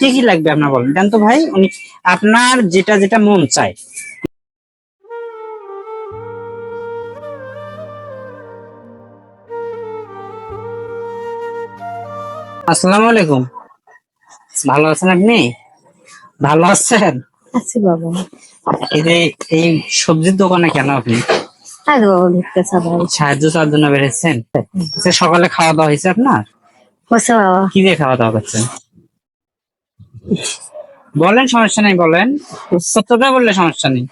কি কি লাগবে আপনার বলেন? দেন তো ভাই উনি আপনার যেটা যেটা মন চায়। আসসালামু আলাইকুম। ভালো আছেন আপনি? ভালো আছেন? আছি বাবা। এই যে এই সবজির দোকানে কেন আপনি? আরে বাবা ভিক্ষা সবাই সাহায্য চাওয়ার জন্য আচ্ছা, সকালে খাওয়া দাওয়া হয়েছে আপনার? বাবা। কি দিয়ে খাওয়া দাওয়া করছেন? বলেন সমস্যা নেই বলেন। সত্যতা বললে সমস্যা নেই।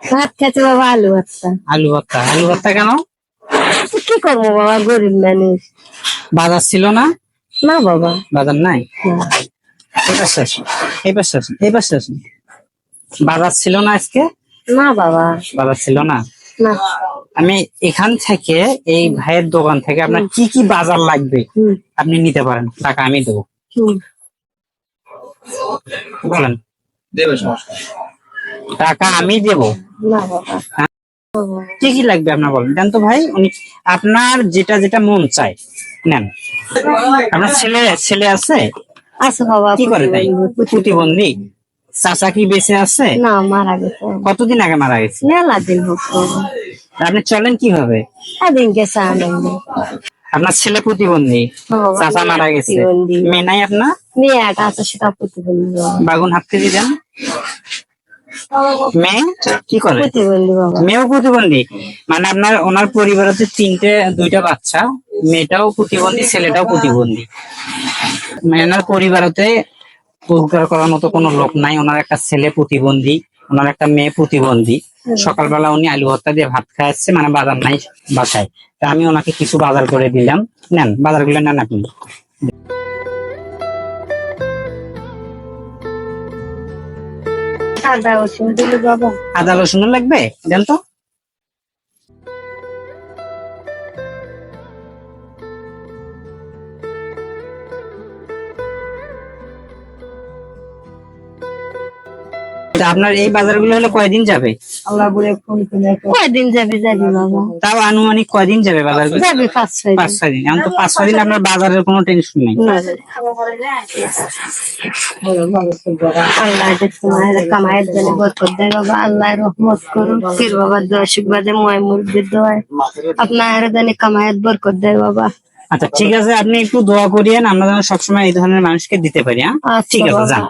ভাত খেতে বাবা আলু ভর্তা। আলু ভর্তা। আলু ভর্তা কেন? কি করব বাবা গরিব মানুষ। বাজার ছিল না? না বাবা। বাজার নাই? এই পাশে আসুন এই পাশে আসুন এই পাশে আসুন। বাজার ছিল না আজকে? না বাবা। বাজার ছিল না? না। আমি এখান থেকে এই ভাইয়ের দোকান থেকে আপনার কি কি বাজার লাগবে আপনি নিতে পারেন টাকা আমি দেবো। বলেন। দেবে সমস্যা টাকা আমি দেবো? না বাবা। বাবা, কি কি লাগবে আপনার বলেন? দেন তো ভাই উনি আপনার যেটা যেটা মন চায় নেন। আপনার ছেলে ছেলে আছে? আছে বাবা কি করে তাই? প্রতিবন্ধী। চাচা কি বেঁচে আছে? না মারা গেছে। কতদিন আগে মারা গেছে? মেলা দিন আপনি চলেন কীভাবে? আপনার ছেলে প্রতিবন্ধী? চাচা মারা গেছে। মেয়ে নাই আপনার? মেয়ে একটা আছে সেটা প্রতিবন্ধী বাবা। বাগুন হাত কেজি দেন। মেয়ে কি করে? প্রতিবন্ধী বাবা। মেয়েও প্রতিবন্ধী। মানে আপনার ওনার পরিবারেতে তিনটে দুইটা বাচ্চা মেয়েটাও প্রতিবন্ধী ছেলেটাও প্রতিবন্ধী। মানে ওনার পরিবারেতে রোজগার করার মতো কোনো লোক নাই। ওনার একটা ছেলে প্রতিবন্ধী ওনার একটা মেয়ে প্রতিবন্ধী। সকালবেলা উনি আলু ভর্তা দিয়ে ভাত খাওয়াচ্ছে মানে বাজার নাই বাসায়। তা আমি ওনাকে কিছু বাজার করে দিলাম। নেন বাজারগুলো নেন আপনি। আদা ওষুধ দিল বাবা আদা রসুন লাগবে? দেন তা আপনার এই বাজারগুলো হলে কয়দিন যাবে? আল্লাহ বলে ফোন করে কয়দিন যাবে যাবি বাবা। তাও আনুমানিক কয়দিন যাবে বাজারগুলো? যাবি পাঁচ ছয় পাঁচ দিন ছয় দিন। এখন তো পাঁচ ছয় দিন আপনার বাজারের কোনো টেনশন নেই। আল্লাহ তোমার কামায়ের জন্য বরকত দেয় বাবা আল্লাহ রহমত করুন ফির বাবা দোয়া শিখবাদে ময় মুরগির দোয়ায় আপনার জানি কামায়ের বরকত দেয় বাবা। আচ্ছা ঠিক আছে আপনি একটু দোয়া করিয়েন আমরা যেন সবসময় এই ধরনের মানুষকে দিতে পারি হ্যাঁ? আচ্ছা ঠিক আছে যান।